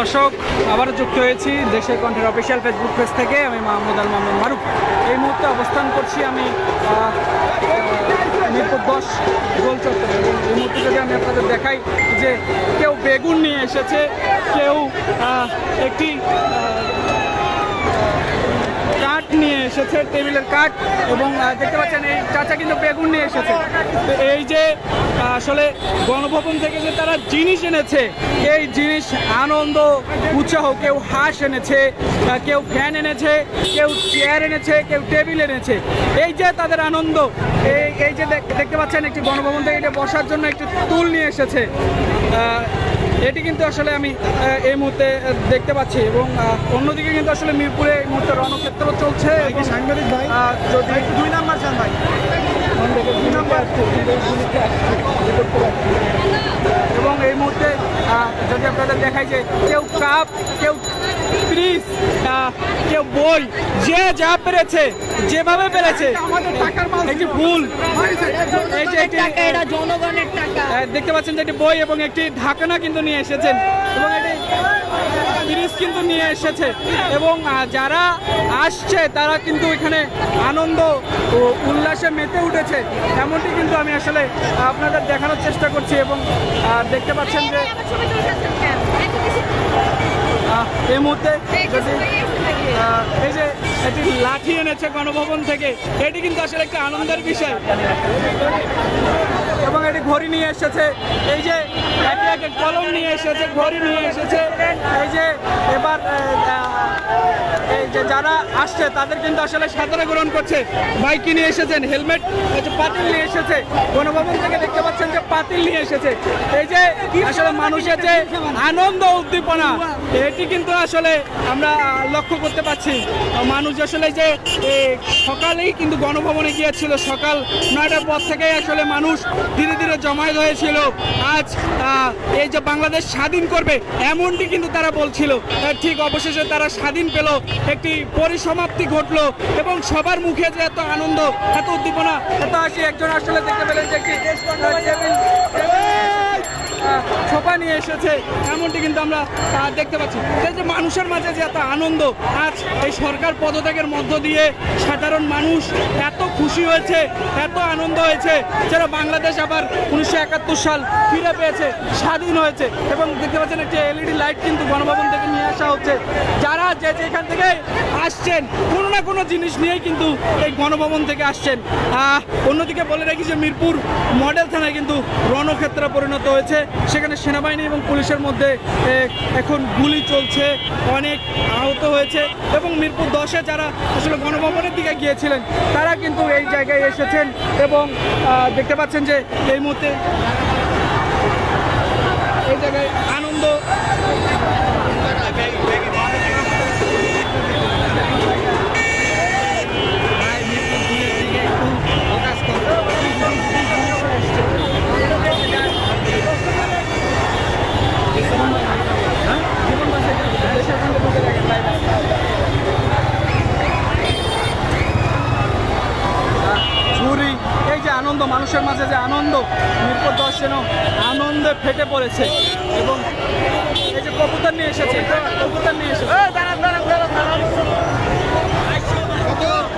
দর্শক, আবারও যুক্ত হয়েছি দেশের কণ্ঠের অফিসিয়াল ফেসবুক পেজ থেকে, আমি মাহমুদ আল মোহাম্মদ মারুফ। এই মুহূর্তে অবস্থান করছি আমি মিরপুর দশ গোল চত্বরে। এই মুহূর্তে যদি আমি আপনাদের দেখাই যে কেউ বেগুন নিয়ে এসেছে, কেউ একটি এসেছে, টেবিলের কাঠ এবং দেখতে পাচ্ছেন এই চাচা কিন্তু বেগুন নিয়ে এসেছে। এই যে, আসলে গণভবন থেকে যে তারা জিনিস এনেছে, এই জিনিস আনন্দ, উৎসাহ, কেউ হাঁস এনেছে কেউ ফ্যান এনেছে, কেউ চেয়ার এনেছে, কেউ টেবিল এনেছে। এই যে তাদের আনন্দ, এই এই যে দেখ- দেখতে পাচ্ছেন একটি গণভবন থেকে এটা বসার জন্য একটি টুল নিয়ে এসেছে। এটি কিন্তু আসলে আমি এই মুহূর্তে দেখতে পাচ্ছি এবং অন্যদিকে কিন্তু আসলে মিরপুরে এই মুহূর্তে রণক্ষেত্র চলছে এবং সাংবাদিক ভাই যদি দুই নাম্বার চান ভাই। এবং এই মুহূর্তে যদি আপনাদের দেখাই যে কেউ কাপ কেউ ফ্রিজ কেউ বই যে যা পেরেছে যেভাবে পেরেছে একটি ফুল এই যে একটি টাকা এটা জনগণের টাকা। দেখতে পাচ্ছেন যে একটি বই এবং একটি ঢাকনা কিন্তু নিয়ে এসেছেন। এবং এটি ফ্রিজ কিন্তু নিয়ে এসেছে। এবং যারা আসছে, তারা কিন্তু এখানে আনন্দ ও উল্লাসে মেতে উঠেছে। এমনটি কিন্তু আমি আসলে আপনাদের দেখানোর চেষ্টা করছি এবং দেখতে পাচ্ছেন যে এই মুহূর্তে যদি এই যে একটি লাঠি এনেছে গণভবন থেকে, এটি কিন্তু আসলে একটা আনন্দের বিষয়। এবং এটি ঘড়ি নিয়ে এসেছে। এই যে একে একে কলম নিয়ে এসেছে ঘড়ি নিয়ে এসেছে। এই যে এবার এই যে যারা আসছে তাদের কিন্তু আসলে সাঁতারে গ্রহণ করছে। বাইক নিয়ে এসেছেন হেলমেট এই পাতিল নিয়ে এসেছে। গণভবন থেকে দেখতে পাচ্ছেন যে পাতিল নিয়ে এসেছে। এই যে আসলে মানুষের যে আনন্দ উদ্দীপনা এটি কিন্তু আসলে আমরা লক্ষ্য করতে পারছি। মানুষ আসলে যে সকালেই কিন্তু গণভবনে গিয়েছিল। সকাল নয়টার পর থেকেই আসলে মানুষ ধীরে ধীরে জমায়েত হয়েছিল। আজ এই যে বাংলাদেশ স্বাধীন করবে, এমনটি কিন্তু তারা বলছিল। ঠিক অবশেষে তারা স্বাধীন পেল, একটি পরিসমাপ্তি ঘটলো এবং সবার মুখে যে এত আনন্দ, এত উদ্দীপনা, এত হাসি, একজন আসলে দেখতে পেলেন যে একটি সোফা নিয়ে এসেছে। এমনটি কিন্তু আমরা দেখতে পাচ্ছি। এই যে মানুষের মাঝে যে এত আনন্দ, আজ এই সরকার পদত্যাগের মধ্য দিয়ে সাধারণ মানুষ এত খুশি হয়েছে, এত আনন্দ হয়েছে যারা বাংলাদেশ আবার উনিশশো একাত্তর সাল ফিরে পেয়েছে, স্বাধীন হয়েছে। এবং দেখতে পাচ্ছেন একটি এলইডি লাইট কিন্তু গণভবন থেকে নিয়ে আসা হচ্ছে। যারা যে যেখান থেকে আসছেন, কোনো না কোনো জিনিস নিয়েই কিন্তু এই গণভবন থেকে আসছেন। অন্যদিকে বলে রাখি যে মিরপুর মডেল থানায় কিন্তু রণক্ষেত্রে পরিণত হয়েছে। সেখানে সেনাবাহিনী এবং পুলিশের মধ্যে এখন গুলি চলছে, অনেক আহত হয়েছে এবং মিরপুর দশে যারা আসলে গণভবনের দিকে গিয়েছিলেন, তারা কিন্তু এই জায়গায় এসেছেন এবং দেখতে পাচ্ছেন যে এই মুহূর্তে এই জায়গায় আনন্দ ঝুরি এই যে আনন্দ মানুষের মাঝে যে আনন্দ, মিরপুর দশ যেন আনন্দে ফেটে পড়েছে। এবং এই যে কবুতর নিয়ে এসেছে, কবুতর নিয়ে এসেছে।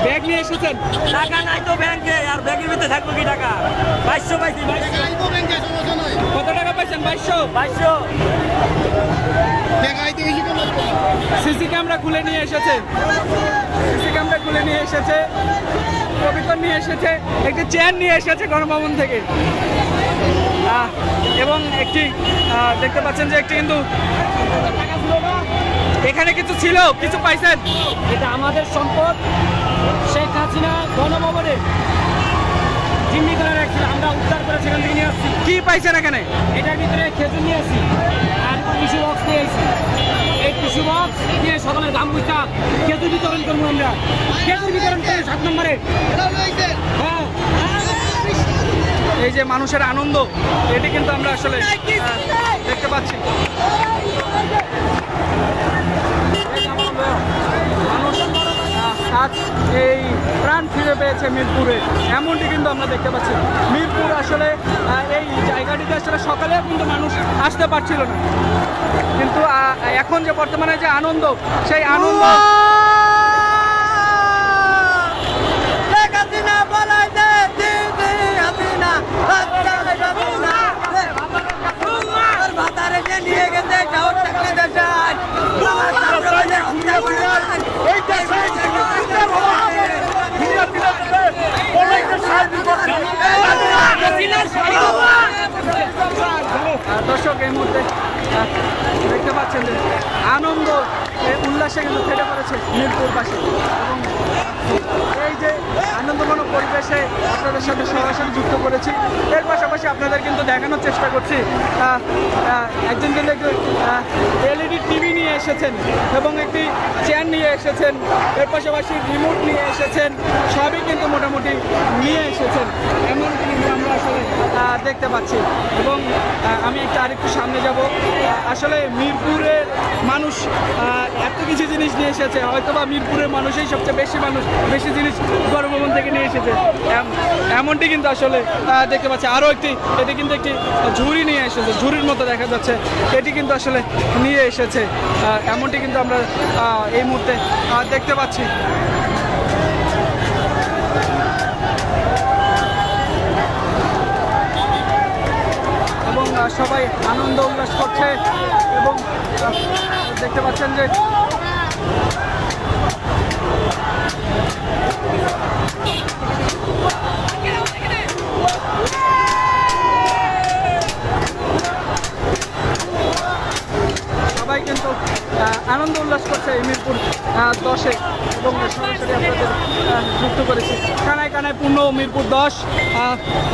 ব্যাগ নিয়ে এসেছেন? টাকা নাই তো ব্যাংকে আর ব্যাংকের ভিতরে থাকব কি টাকা? বাইশশো পাইছি কত টাকা পাইছেন? বাইশশো? বাইশশো। সিসি ক্যামেরা খুলে নিয়ে এসেছে। সিসি ক্যামেরা খুলে নিয়ে এসেছে। কবিতর নিয়ে এসেছে। একটি চেয়ার নিয়ে এসেছে গণভবন থেকে। এবং একটি আহ, দেখতে পাচ্ছেন যে একটি কিন্তু এখানে কিছু ছিল? কিছু পাইছেন? এটা আমাদের সম্পদ। শেখ হাসিনা গণভবনে জিম্মি করে রাখছিল আমরা উদ্ধার করে সেখান থেকে নিয়ে আসছি। কি পাইছেন এখানে? এটার ভিতরে খেজুর নিয়ে আসছি। আর টিস্যু বক্স নিয়ে আসছি। এই টিস্যু বক্স দিয়ে সকালে দাম বুঝা খেজুর বিতরণ করব আমরা। খেজুর বিতরণ করে সাত নম্বরে। হ্যাঁ। এই যে মানুষের আনন্দ এটি কিন্তু আমরা আসলে দেখতে পাচ্ছি। মানুষ এই প্রাণ ফিরে পেয়েছে মিরপুরে। এমনটি কিন্তু আমরা দেখতে পাচ্ছি। মিরপুর আসলে এই জায়গাটিতে আসলে সকালে কিন্তু মানুষ আসতে পারছিল না। কিন্তু এখন এখন যে বর্তমানে যে আনন্দ সেই আনন্দ নিয়ে গেছে দর্শক এই মুহূর্তে দেখতে পাচ্ছেন আনন্দ উল্লাসে কিন্তু ফেটে পড়েছে মিরপুরবাসী। এবং এই যে আনন্দঘন পরিবেশে আপনাদের সাথে সরাসরি যুক্ত করেছি। এর পাশাপাশি আপনাদের কিন্তু দেখানোর চেষ্টা করছি একজন কিন্তু এলইডি টিভি নিয়ে এসেছেন এবং একটি চেয়ার নিয়ে এসেছেন, এর পাশাপাশি রিমোট নিয়ে এসেছেন, সবই কিন্তু মোটামুটি নিয়ে এসেছেন, এমন কিন্তু আমরা আসলে দেখতে পাচ্ছি। এবং আমি একটু আরেকটু সামনে যাব। আসলে মিরপুরের মানুষ এত কিছু জিনিস নিয়ে এসেছে হয়তো বা মিরপুরের মানুষই সবচেয়ে বেশি মানুষ, বেশি জিনিস গণভবন থেকে নিয়ে এসেছে। এম- এমনটি কিন্তু আসলে দেখতে পাচ্ছি। আরও একটি, এটি কিন্তু একটি ঝুড়ি নিয়ে এসেছে, ঝুড়ির মতো দেখা যাচ্ছে। এটি কিন্তু আসলে নিয়ে এসেছে এমনটি কিন্তু আমরা এই মুহূর্তে দেখতে পাচ্ছি। এবং সবাই আনন্দ উল্লাস করছে এবং দেখতে পাচ্ছেন যে সবাই কিন্তু আহ, আনন্দ উল্লাস করছে এই মিরপুর দশে এবং সরাসরি আপনাদের যুক্ত করেছি। কানায় কানায় পূর্ণ মিরপুর দশ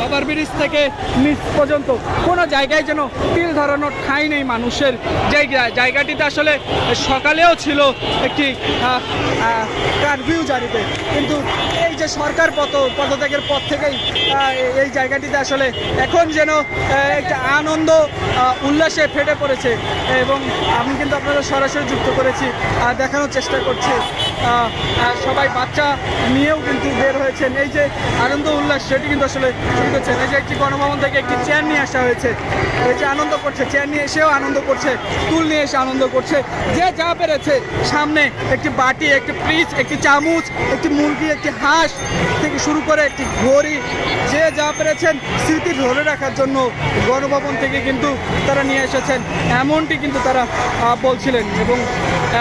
ওভার ব্রিজ থেকে নিচ পর্যন্ত। কোনো জায়গায় যেন তিল ধরানোর ঠাঁই নেই মানুষের। যে জায়গাটিতে আসলে সকালেও ছিল একটি কারভিউ জারিতে। কিন্তু এই যে সরকার পদ পদত্যাগের পর থেকেই এই জায়গাটিতে আসলে এখন যেন একটা আনন্দ উল্লাসে ফেটে পড়েছে। এবং আমি কিন্তু আপনাদের সরাসরি যুক্ত করেছি আর দেখানোর চেষ্টা করছি। সবাই বাচ্চা নিয়েও কিন্তু বের হয়েছেন। এই যে আনন্দ উল্লাস, সেটি কিন্তু আসলে শুরু করছেন এই যে একটি গণভবন থেকে একটি চেয়ার নিয়ে আসা হয়েছে। এই যে আনন্দ করছে চেয়ার নিয়ে এসেও আনন্দ করছে টুল নিয়ে এসে আনন্দ করছে। যে যা পেরেছে, সামনে একটি বাটি, একটি ফ্রিজ একটি চামচ, একটি মুরগি, একটি হাঁস থেকে শুরু করে একটি ঘড়ি। যে যা পেরেছেন, স্মৃতি ধরে রাখার জন্য গণভবন থেকে কিন্তু তারা নিয়ে এসেছেন। এমনটি কিন্তু তারা বলছিলেন। এবং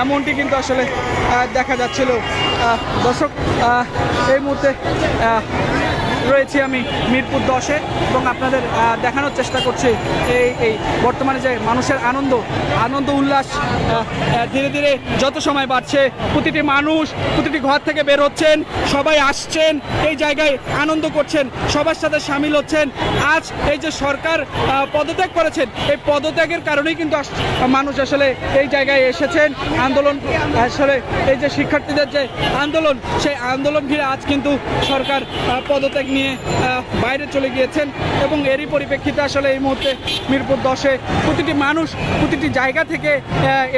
এমনটি কিন্তু আসলে দেখা যাচ্ছিল। দর্শক এই মুহূর্তে রয়েছি আমি মিরপুর দশে এবং আপনাদের দেখানোর চেষ্টা করছি এই এই বর্তমানে যে মানুষের আনন্দ আনন্দ উল্লাস ধীরে ধীরে যত সময় বাড়ছে, প্রতিটি মানুষ, প্রতিটি ঘর থেকে বের হচ্ছেন, সবাই আসছেন, এই জায়গায় আনন্দ করছেন, সবার সাথে সামিল হচ্ছেন। আজ এই যে সরকার পদত্যাগ করেছেন, এই পদত্যাগের কারণেই কিন্তু মানুষ আসলে এই জায়গায় এসেছেন। আন্দোলন, আসলে এই যে শিক্ষার্থীদের যে আন্দোলন, সেই আন্দোলন ঘিরে আজ কিন্তু সরকার পদত্যাগ নিয়ে বাইরে চলে গিয়েছেন এবং এরই পরিপ্রেক্ষিতে আসলে এই মুহূর্তে মিরপুর দশে প্রতিটি মানুষ প্রতিটি জায়গা থেকে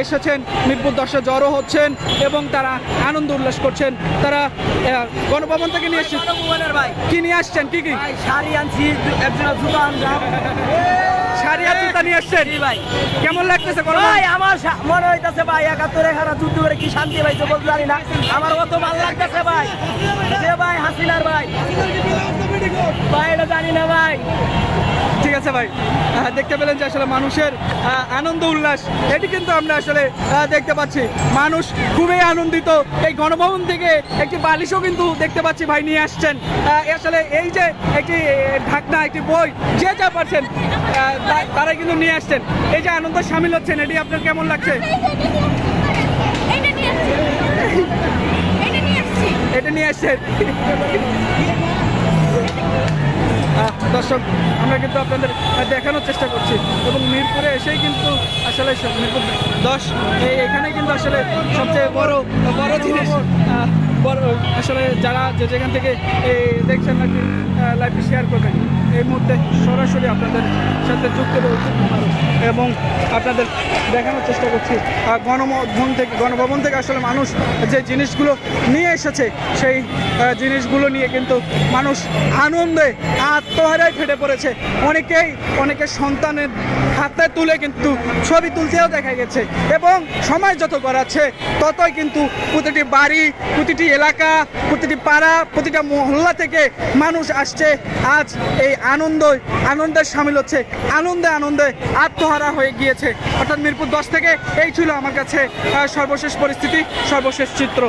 এসেছেন। মিরপুর দশে জড়ো হচ্ছেন এবং তারা আনন্দ উল্লাস করছেন। তারা গণভবন থেকে নিয়ে এসেছেন। কি নিয়ে আসছেন? কি কি? শাড়ি আনছি জুতা আনলাম। সারিয়া জুতা নিয়ে আসছেন? ভাই। কেমন লাগতেছে গরম? ভাই আমার মনে হইতাছে ভাই একাত্তরে খারাপ যুদ্ধ করে কি শান্তি পাইছে বলতে জানি না। আমার অত ভালো লাগতেছে ভাই। ভাই হাসিনার ভাই। ভাই এটা জানি না ভাই। ঠিক আছে ভাই। দেখতে পেলেন যে আসলে মানুষের আনন্দ উল্লাস এটি কিন্তু আমরা আসলে দেখতে পাচ্ছি। মানুষ খুবই আনন্দিত। এই গণভবন থেকে একটি বালিশও কিন্তু দেখতে পাচ্ছি ভাই নিয়ে আসছেন। আসলে এই যে একটি ঢাকনা একটি বই যে যা পারছেন আহ, তা- তারাই কিন্তু নিয়ে আসছেন। এই যে আনন্দ সামিল হচ্ছেন এটি আপনার কেমন লাগছে? এটা নিয়ে আসছেন। দর্শক, আমরা কিন্তু আপনাদের দেখানোর চেষ্টা করছি এবং মিরপুরে এসেই কিন্তু আসলে মিরপুর দশ এখানে কিন্তু আসলে সবচেয়ে বড় বড় জিনিস আসলে যারা যে যেখান থেকে দেখছেন নাকি লাইভটি শেয়ার করবেন, এই মুহূর্তে সরাসরি আপনাদের সাথে যুক্ত রয়েছে এবং আপনাদের দেখানোর চেষ্টা করছি গণভবন থেকে গণভবন থেকে আসলে মানুষ যে জিনিসগুলো নিয়ে এসেছে, সেই জিনিসগুলো নিয়ে কিন্তু মানুষ আনন্দে, আত্মহারায় ফেটে পড়েছে। অনেকেই, অনেকের সন্তানের হাতে তুলে কিন্তু ছবি তুলতেও দেখা গেছে এবং সময় যত গড়াচ্ছে, ততই কিন্তু প্রতিটি বাড়ি, প্রতিটি এলাকা, প্রতিটি পাড়া, প্রতিটা মহল্লা থেকে মানুষ আসছে। আজ এই আনন্দ, আনন্দের সামিল হচ্ছে। আনন্দে আনন্দে আত্মহারা হয়ে গিয়েছে। অর্থাৎ মিরপুর দশ থেকে এই ছিল আমার কাছে সর্বশেষ পরিস্থিতি, সর্বশেষ চিত্র।